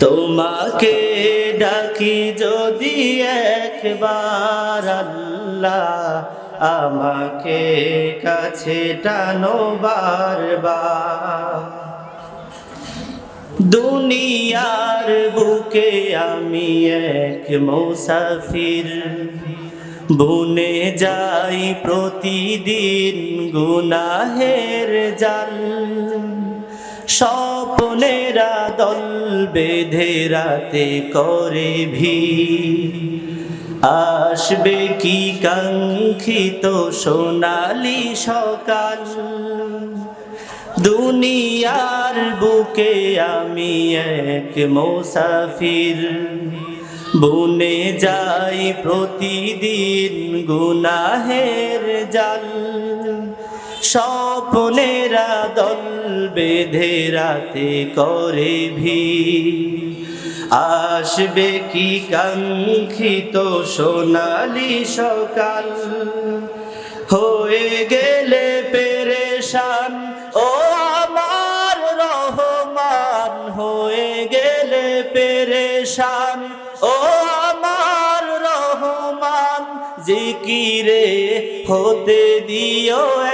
তোমাকে ডাকি যদি একবার আল্লাহ আমাকে কাছে টানো বারবার। দুনিয়ার বুকে আমি এক মুসাফির বুনে যাই প্রতিদিন গুনাহের জাল। স্বপ্নেরা দল বেঁধে রাতে করে ভি আসবে কি কাঙ্ক্ষিত সোনালি সকাল? দুনিয়ার বুকে আমি এক মোসাফির। বুনে যাই প্রতিদিন গুনাহের জাল। স্বপ্নেরা দল বেঁধে রাতে করে ভি আসবে কি কাঙ্ক্ষিত সোনালি সকাল? হয়ে গেলে পেরেশান, ও আমার রহমান, হয়ে গেলে পেরেশান, ও আমার রহমান জিকিরে হতে দিও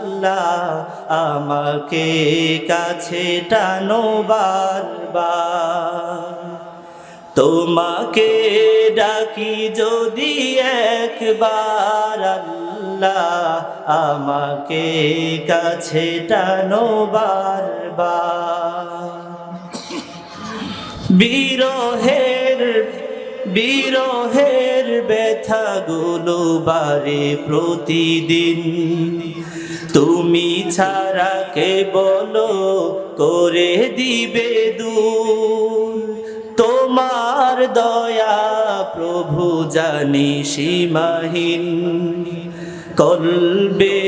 আমাকে কাছে টানো তোমাকে ডাকি যদি একবার আল্লাহ আমাকে কাছে টানো বিরহের বিরহের ব্যথাগুলো বারে প্রতিদিন। তুমি ছাড়া কে বলো? করে দিবে দূর তোমার দয়া প্রভু জানি সীমাহীন। কলবে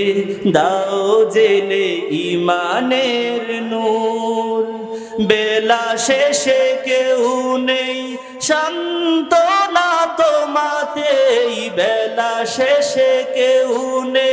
দাও জেলে ইমানের নূর। বেলা শেষে কেউ নেই শান্তনা তোমাতেই। বেলা শেষে কেউ নেই